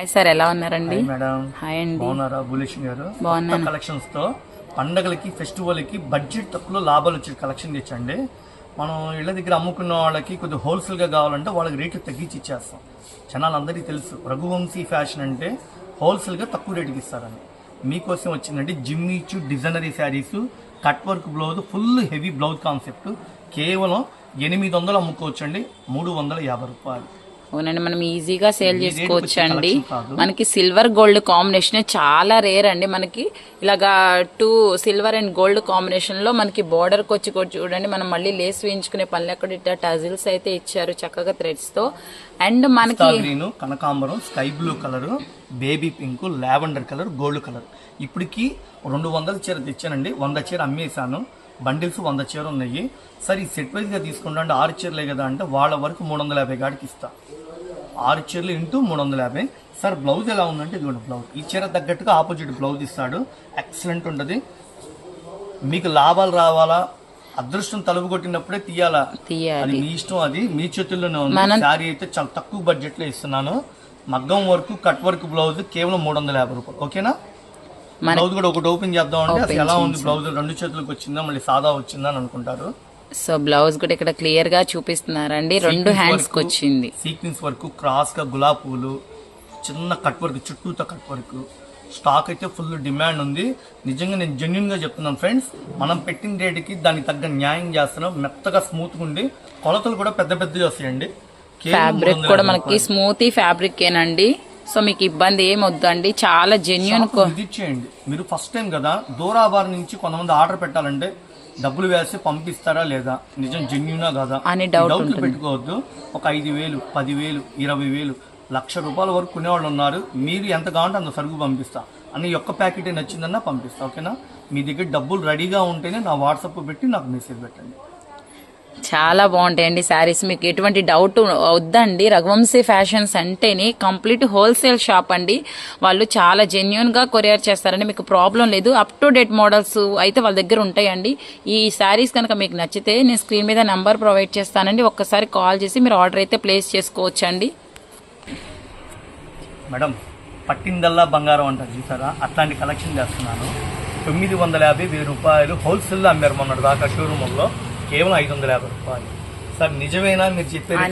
Hi sir ఎలా ఉన్నారండి? Madam. Hi అండి. బాగున్నారా? భూలేషన్ గారు. బాగున్నాను. కలెక్షన్స్తో పండగలకి ఫెస్టివల్కి బడ్జెట్ తక్కువ లాభాలు వచ్చే కలెక్షన్ తెచ్చండి. మనం ఇళ్ళ దగ్గర అమ్ముకున్న వాళ్ళకి కొద్దిగా హోల్సేల్గా కావాలంటే వాళ్ళకి రేట్లు తగ్గించి ఇచ్చేస్తాం. జనాలందరికీ తెలుసు రఘువంశీ ఫ్యాషన్ అంటే హోల్సేల్గా తక్కువ రేటుకి ఇస్తారని. మీకోసం వచ్చిందండి జిమ్మిచ్చు designer sarees. Cut work blouse full heavy blouse concept కేవలం ఎనిమిది వందలు అమ్ముకోవచ్చండి. మూడు వందల యాభై రూపాయలు. అవునండి. మనం ఈజీగా సేల్ చేసుకోవచ్చు వచ్చే అండి. మనకి సిల్వర్ గోల్డ్ కాంబినేషన్ చాలా రేర్ అండి మనకి. ఇలాగా టూ సిల్వర్ అండ్ గోల్డ్ కాంబినేషన్లో మనకి బోర్డర్కి వచ్చి కూడా చూడండి. మనం మళ్ళీ లేస్ వేయించుకునే పనులు ఎక్కడ ఇట్లా టజిల్స్ అయితే ఇచ్చారు చక్కగా థ్రెడ్స్తో. అండ్ మనకి కనకాంబరం sky blue colour baby pink lavender colour gold colour. ఇప్పటికి రెండు వందల చీర తెచ్చానండి. వంద చీర అమ్మేశాను. బండిల్స్ వంద చీర ఉన్నాయి. సరే ఈ సెట్ వైజ్గా తీసుకుంటా ఆరు చీరలే కదా అంటే వాళ్ళ వరకు మూడు వందల యాభై కాడికి ఇస్తా. ఆరు చీరలు ఇంటూ మూడు వందల యాభై. సార్ బ్లౌజ్ ఎలా ఉందంటే ఇదిగోండి బ్లౌజ్ ఈ చీర తగ్గట్టుగా ఆపోజిట్ బ్లౌజ్ ఇస్తాడు. ఎక్సలెంట్ ఉంటుంది. మీకు లాభాలు రావాలా? అదృష్టం తలుపు కొట్టినప్పుడే తీయాలా. అది మీ ఇష్టం అది. మీ చేతుల్లోనే ఉంది. శారీ అయితే చాలా తక్కువ బడ్జెట్లో ఇస్తున్నాను. మగ్గం వర్క్ కట్ వర్క్ బ్లౌజ్ కేవలం మూడు వందల యాభై రూపాయలు. ఓకేనా బ్లౌజ్ కూడా ఒకటి ఓపెన్ చేద్దాం అంటే అసలు ఎలా ఉంది బ్లౌజ్ రెండు చేతులకు వచ్చిందా? మళ్ళీ సాదా వచ్చిందా అని అనుకుంటారు. సో బ్లౌజ్ కూడా ఇక్కడ క్లియర్గా చూపిస్తున్నారండి. రెండు హ్యాండ్స్కి వచ్చింది సీక్వెన్స్ వర్క్ క్రాస్గా గులాబ్ పూలు చిన్న కట్ వర్క్ చుట్టూతో కట్ వర్క్ స్టాక్ అయితే ఫుల్ డిమాండ్ ఉంది. నిజంగా నేను జెన్యున్గా చెప్తున్నాను ఫ్రెండ్స్ మనం పెట్టిన రేటుకి దానికి తగ్గ న్యాయం చేస్తున్నాం. మెత్తగా స్మూత్గా ఉండి కొలతలు కూడా పెద్ద పెద్దవి వస్తాయండి. ఫ్యాబ్రిక్ కూడా మనకి స్మూతీ ఫ్యాబ్రిక్ ఏనండి. సో మీకు ఇబ్బంది ఏం వద్దండి. చాలా జెన్యున్ విజిట్ చేయండి. మీరు ఫస్ట్ టైం కదా దూరాబార్ నుంచి కొంతమంది ఆర్డర్ పెట్టాలంటే డబ్బులు వేసి పంపిస్తారా లేదా? నిజం జెన్యునా కదా? అని డౌట్ డౌట్లు పెట్టుకోవద్దు. ఒక ఐదు వేలు పదివేలు ఇరవై వేలు లక్ష రూపాయల వరకు కొనేవాళ్ళు ఉన్నారు. మీరు ఎంత కావాలంటే అంత సరుకు పంపిస్తా. అని ఒక్క ప్యాకెట్ నచ్చిందన్నా పంపిస్తా ఓకేనా? మీ దగ్గర డబ్బులు రెడీగా ఉంటేనే నా వాట్సాప్ పెట్టి నాకు మెసేజ్ పెట్టండి. చాలా బాగుంటాయండి శారీస్. మీకు ఎటువంటి డౌట్ వద్దండి. రఘువంశీ ఫ్యాషన్స్ అంటేనే కంప్లీట్ హోల్సేల్ షాప్ అండి. వాళ్ళు చాలా జెన్యున్గా కొరియర్ చేస్తారండి. మీకు ప్రాబ్లం లేదు. అప్ టు డేట్ మోడల్స్ అయితే వాళ్ళ దగ్గర ఉంటాయండి. ఈ శారీస్ కనుక మీకు నచ్చితే నేను స్క్రీన్ మీద నెంబర్ ప్రొవైడ్ చేస్తానండి. ఒక్కసారి కాల్ చేసి మీరు ఆర్డర్ అయితే ప్లేస్ చేసుకోవచ్చండి. మేడం పట్టిందల్లా బంగారం అంటారు చూసారా? అట్లాంటి కలెక్షన్ చేస్తున్నాను. తొమ్మిది వందల యాభై వెయ్యి రూపాయలు హోల్సేల్లో అమ్మారు మొన్నటి దాకా షోరూమ్లో కేవలం ఐదు వందల యాభై రూపాయలు. సార్ నిజమేనా మీరు చెప్పేది.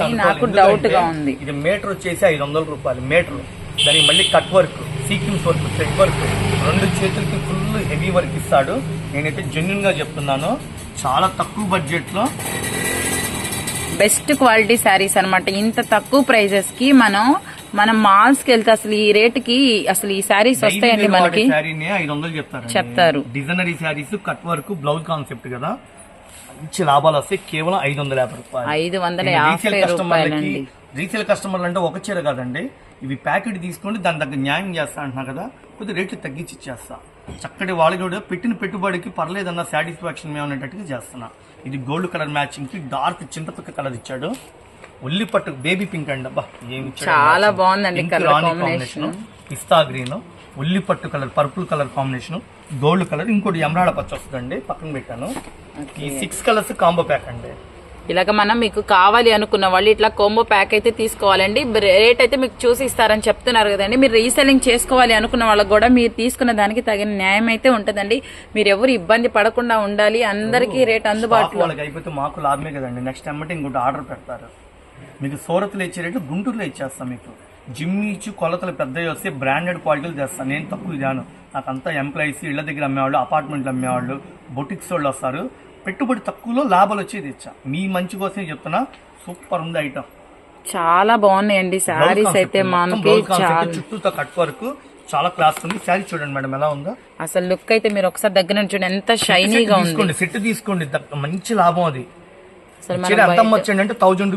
ఇది మీటర్ వచ్చేసి ఐదు వందల రూపాయలు మీటర్ దానికి మళ్ళీ cut work sequence work thread work రెండు చేతులకి ఫుల్ హెవీ వర్క్ ఇస్తాడు. నేనైతే జెన్యున్గా చెప్తున్నాను. చాలా తక్కువ బడ్జెట్లో బెస్ట్ క్వాలిటీ శారీస్ అన్నమాట. ఇంత తక్కువ ప్రైజెస్కి మనం మనం మాల్స్కి వెళ్తే అసలు ఈ రేట్కి అసలు ఈ శారీస్ వస్తాయండి మనకి. చెప్తారు. Designer sarees cut work blouse concept కదా. మంచి లాభాలు వస్తాయి కేవలం ఐదు వందల యాభై రూపాయలు. ఐదు వందల నేను యాభై రీసేల్ కస్టమర్లకి రీసేల్ కస్టమర్లు అంటే ఒక చీర కాదండి. ఇవి ప్యాకెట్ తీసుకొని దాని దగ్గర న్యాయం చేస్తా అంటున్నా కదా. కొద్ది రేట్లు తగ్గించి ఇచ్చేస్తా. చక్కటి వాళ్ళు కూడా పెట్టిన పెట్టుబడికి పర్లేదన్న సాటిస్ఫాక్షన్ అనేటట్టుగా చేస్తున్నా. ఇది గోల్డ్ కలర్ మ్యాచింగ్కి డార్క్ చింతపిక్క కలర్ ఇచ్చాడు. ఉల్లి పట్టు బేబీ పింక్ అండి. అబ్బా ఏమి చాలా. బాగుందండి. పిస్తా గ్రీన్ ఉల్లి పట్టు colour purple colour combination gold colour ఇంకోటి ఎమరాడ పచ్చ వస్తుందండి పక్కన పెట్టాను. ఈ సిక్స్ కలర్స్ కాంబో ప్యాక్ అండి. ఇలాగ మనం మీకు కావాలి అనుకున్న వాళ్ళు ఇట్లా కోంబో ప్యాక్ అయితే తీసుకోవాలండి. రేట్ అయితే మీకు చూసి ఇస్తారని చెప్తున్నారు కదండి. మీరు రీసెల్లింగ్ చేసుకోవాలి అనుకున్న వాళ్ళకి కూడా మీరు తీసుకున్న దానికి తగిన న్యాయం అయితే ఉంటదండి. మీరు ఎవరు ఇబ్బంది పడకుండా ఉండాలి. అందరికీ రేట్ అందుబాటులో అయిపోతే మాకు లాభమే కదండి. నెక్స్ట్ ఎమ్మటి ఇంకోటి ఆర్డర్ పెడతారు. మీకు సూరత్లో ఇచ్చే రేటు గుంటూరులో ఇచ్చేస్తాం మీకు. జిమ్ ఇచ్చి కొలతలు పెద్దవి వస్తే బ్రాండెడ్ క్వాలిటీలు తెస్తాను. నేను తక్కువ ఇదాను. నాకంతా ఎంప్లాయీస్ ఇళ్ళ దగ్గర అమ్మేవాళ్ళు అపార్ట్మెంట్లు అమ్మేవాళ్ళు బొటిక్స్ వాళ్ళు వస్తారు. పెట్టుబడి తక్కువలో లాభాలు వచ్చేది ఇచ్చా మీ మంచి కోసమే చెప్తున్నా. సూపర్ ఉంది ఐటమ్. చాలా బాగున్నాయండి శారీస్ అయితే మనకి చుట్టూతో కట్ వర్క్ చాలా క్లాస్ ఉంది. శారీ చూడండి మేడం ఎలా ఉందో. అసలు లుక్ అయితే మీరు ఒకసారి దగ్గర నుంచి చూడండి. ఎంత షైనీగా ఉంది. తీసుకోండి సెట్ తీసుకోండి. మంచి లాభం అది.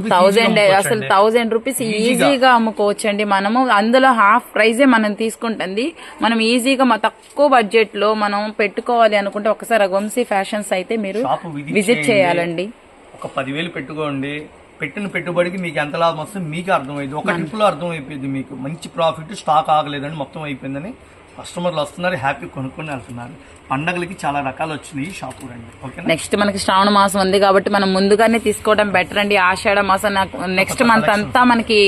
థౌజండ్ అసలు థౌజండ్ రూపీస్ ఈజీగా అమ్ముకోవచ్చండి. మనము అందులో హాఫ్ ప్రైజే మనం తీసుకుంటుంది. మనం ఈజీగా మా తక్కువ బడ్జెట్లో మనం పెట్టుకోవాలి అనుకుంటే ఒకసారి రఘువంశీ ఫ్యాషన్స్ అయితే మీరు విజిట్. చేయాలండి. ఒక పదివేలు పెట్టుకోండి. పెట్టిన పెట్టుబడికి మీకు ఎంత లాభం వస్తుంది మీకు అర్థమైంది ఒక ట్రిప్లో అర్థమైపోయింది మీకు. మంచి ప్రాఫిట్ స్టాక్ ఆగలేదని మొత్తం అయిపోయిందని కస్టమర్లు వస్తున్నారు హ్యాపీ కొనుక్కొని వెళ్తున్నారు. పండగలకి చాలా రకాలు వచ్చినాయి షాపు రండి ఓకేనా? నెక్స్ట్ మనకి శ్రావణ మాసం ఉంది కాబట్టి మనం ముందుగానే తీసుకోవడం బెటర్ అండి. ఆషాఢ మాసం నెక్స్ట్ మంత్ అంతా మనకి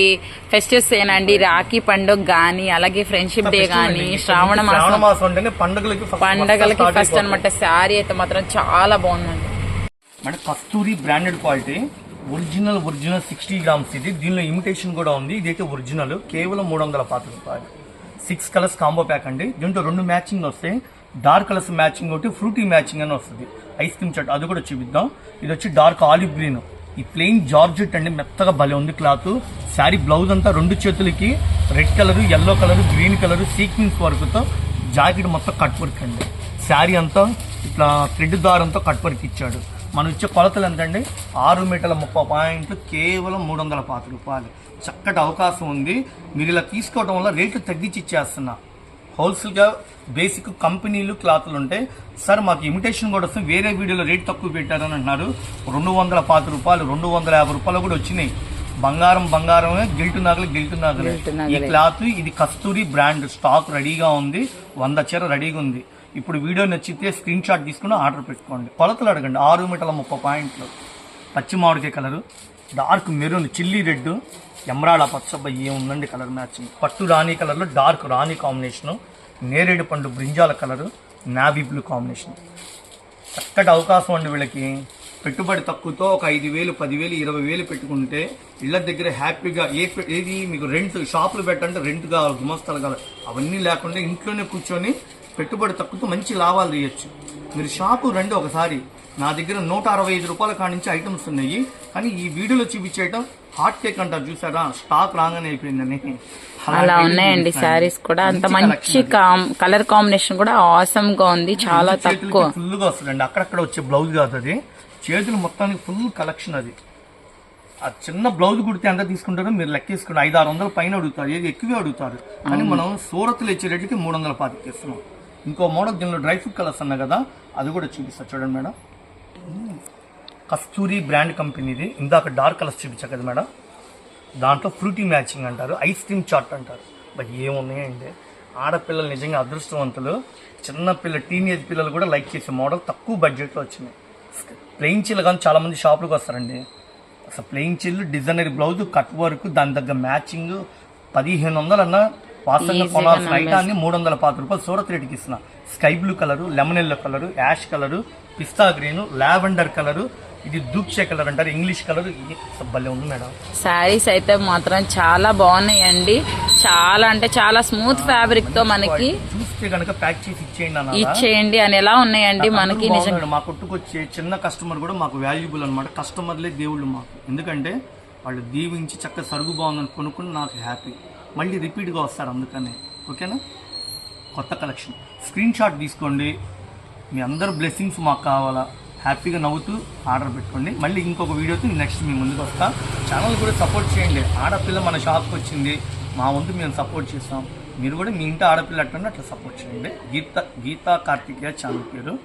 ఫెస్టివ్స్ ఏనండి రాఖీ పండుగ గానీ అలాగే ఫ్రెండ్షిప్ డే గానీ శ్రావణ శ్రావణ మాసం మాసం అంటేనే పండగలకి first పండగలకి start ఫస్ట్ అయిపోతుంది. అనమాట శారీ అయితే మాత్రం చాలా బాగుందండి. Madam Kasturi branded quality original original sixty grams ఇది. దీనిలో ఇమిటేషన్ కూడా ఉంది. ఇదైతే ఒరిజినల్ కేవలం మూడు వందల పాత రూపాయలు. సిక్స్ కలర్స్ కాంబో ప్యాక్ అండి. దీంట్లో రెండు మ్యాచింగ్ వస్తాయి డార్క్ కలర్స్ మ్యాచింగ్ ఒకటి ఫ్రూటీ మ్యాచింగ్ అని వస్తుంది. ఐస్ క్రీమ్ చట్ అది కూడా చూపిద్దాం. ఇది వచ్చి డార్క్ ఆలివ్ గ్రీన్. ఈ ప్లెయిన్ జార్జెట్ అండి మెత్తగా భలే ఉంది క్లాత్. శారీ బ్లౌజ్ అంతా రెండు చేతులకి red colour yellow colour green colour sequence వర్క్తో జాకెట్ మొత్తం కట్ వర్క్ అండి. శారీ అంతా ఇట్లా థ్రెడ్ దారంతో కట్ వర్క్ ఇచ్చాడు. మనం ఇచ్చే కొలతలు ఎంతండి? ఆరు మీటర్ల ముప్పై పాయింట్లు కేవలం మూడు వందల పాత రూపాయలు. చక్కటి అవకాశం ఉంది. మీరు ఇలా తీసుకోవడం వల్ల రేట్లు తగ్గించి ఇచ్చేస్తున్నా. హోల్సేల్గా బేసిక్ కంపెనీలు క్లాతులు ఉంటాయి సార్ మాకు ఇమిటేషన్ కూడా వస్తుంది. వేరే వీడియోలో రేట్ తక్కువ పెట్టారని అంటున్నారు. రెండు వందల పాతి రూపాయలు రెండు వందల యాభై రూపాయలు కూడా వచ్చినాయి. బంగారం బంగారమే గిల్టు నగలు గిల్టు నగలే. ఈ. క్లాత్ ఇది కస్తూరి బ్రాండ్. స్టాక్ రెడీగా ఉంది. వంద చీర రెడీగా ఉంది. ఇప్పుడు వీడియో నచ్చితే స్క్రీన్ షాట్ తీసుకుని ఆర్డర్ పెట్టుకోండి. కొలతలు అడగండి. ఆరు మీటర్ల ముప్పై పాయింట్లు. పచ్చి మామిడికాయ colour. Dark maroon chilli red ఎమరాళ పచ్చబ్బ ఏముందండి కలర్ మ్యాచింగ్? పట్టు రాణి కలర్లో డార్క్ రాణి కాంబినేషను నేరేడు పండు brinjal colour navy blue combination. చక్కటి అవకాశం అండి వీళ్ళకి. పెట్టుబడి తక్కువతో ఒక ఐదు వేలు పదివేలు ఇరవై వేలు పెట్టుకుంటే ఇళ్ళ దగ్గర హ్యాపీగా ఏ ఏది మీకు రెంట్ షాపులు పెట్టంటే రెంట్ కావాలి గుమస్తాలు కావాలి. అవన్నీ లేకుండా ఇంట్లోనే కూర్చొని పెట్టుబడి తక్కువతో మంచి లాభాలు తీయచ్చు. మీరు షాపు రండి ఒకసారి. నా దగ్గర నూట అరవై ఐదు రూపాయల కాడి నుంచి ఐటమ్స్ ఉన్నాయి. కానీ ఈ వీడియోలో చూపించేయటం హాట్ కేక్ అంటారు చూసారా? స్టాక్ రాగానే అయిపోయిందని. అలా ఉన్నాయండి శారీస్ కూడా. అంత మంచి కలర్ కాంబినేషన్ కూడా ఆసమ్గా ఉంది చాలా తక్కువ. ఫుల్గా వస్తుందండి. అక్కడక్కడ వచ్చే బ్లౌజ్ కాదు అది. చేతులు మొత్తానికి ఫుల్ కలెక్షన్ అది. ఆ చిన్న బ్లౌజ్ కుడితే ఎంత తీసుకుంటారో మీరు లెక్కేసుకుని ఐదు ఆరు వందల పైన అడుగుతారు ఏది ఎక్కువే అడుగుతారు. కానీ మనం సూరత్లు ఇచ్చే రేట్లకి మూడు వందల పాతికి ఇస్తున్నాం. ఇంకో మోడల్ దీనిలో డ్రై ఫ్రూట్ కలర్స్ అన్నా కదా అది కూడా చూపిస్తా. చూడండి మేడం. కస్తూరి బ్రాండ్ కంపెనీది. ఇందాక డార్క్ కలర్స్ చూపించా కదా మేడం. దాంట్లో ఫ్రూటీ మ్యాచింగ్ అంటారు ఐస్ క్రీమ్ చాట్ అంటారు. బట్ ఏమున్నాయండి? ఆడపిల్లలు నిజంగా అదృష్టవంతులు. చిన్న పిల్ల టీనేజ్ పిల్లలు కూడా లైక్ చేసే మోడల్ తక్కువ బడ్జెట్లో వచ్చినాయి. ప్లెయిన్ చిల్ కానీ చాలా మంది షాపులకు వస్తారండి. అసలు plain chill designer blouse cut work దాని దగ్గర మ్యాచింగ్ పదిహేను వందలు అన్న వాస్తవంగా Easy గా కొనాల్సిన ఐటాన్ని మూడు వందల పాతి రూపాయలు సూరత్ రేటుకి ఇస్తున్నా. Sky blue colour lemon yellow colour ash colour పిస్తా గ్రీన్ లావెండర్ కలరు ఇది దూక్షే కలర్ అంటారు. English colour. భలే ఉంది మేడం. శారీస్ అయితే మాత్రం చాలా బాగున్నాయండి. చాలా అంటే చాలా స్మూత్ ఫ్యాబ్రిక్తో మనకి చూస్తే కనుక ప్యాక్ చేసి ఇచ్చేయండి అన్న ఇచ్చేయండి అని ఎలా ఉన్నాయండి మనకి నిజం మా కొట్టుకొచ్చే చిన్న కస్టమర్ కూడా మాకు వాల్యుబుల్ అనమాట కస్టమర్లే దేవుళ్ళు మాకు. ఎందుకంటే వాళ్ళు దీవించి చక్కగా సరుగు బాగుందని కొనుక్కుని నాకు హ్యాపీ మళ్ళీ రిపీట్గా వస్తారు అందుకనే. ఓకేనా? కొత్త కలెక్షన్ స్క్రీన్ షాట్ తీసుకోండి. మీ అందరు బ్లెస్సింగ్స్ మాకు కావాలా? హ్యాపీగా నవ్వుతూ ఆర్డర్ పెట్టుకోండి. మళ్ళీ ఇంకొక వీడియోతో నెక్స్ట్ మీ ముందుకు వస్తా. ఛానల్ కూడా సపోర్ట్ చేయండి. ఆడపిల్ల మన షాప్కి వచ్చింది. మా వంతు మేము సపోర్ట్ చేస్తాం. మీరు కూడా మీ ఇంటి ఆడపిల్ల అట్లా అట్లా సపోర్ట్ చేయండి. గీత గీతా కార్తికేయ ఛానల్ పేరు.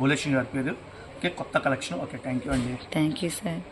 భూలక్ష్మి గారి పేరు. ఓకే కొత్త కలెక్షన్ ఓకే థ్యాంక్ యూ అండి. Thank you sir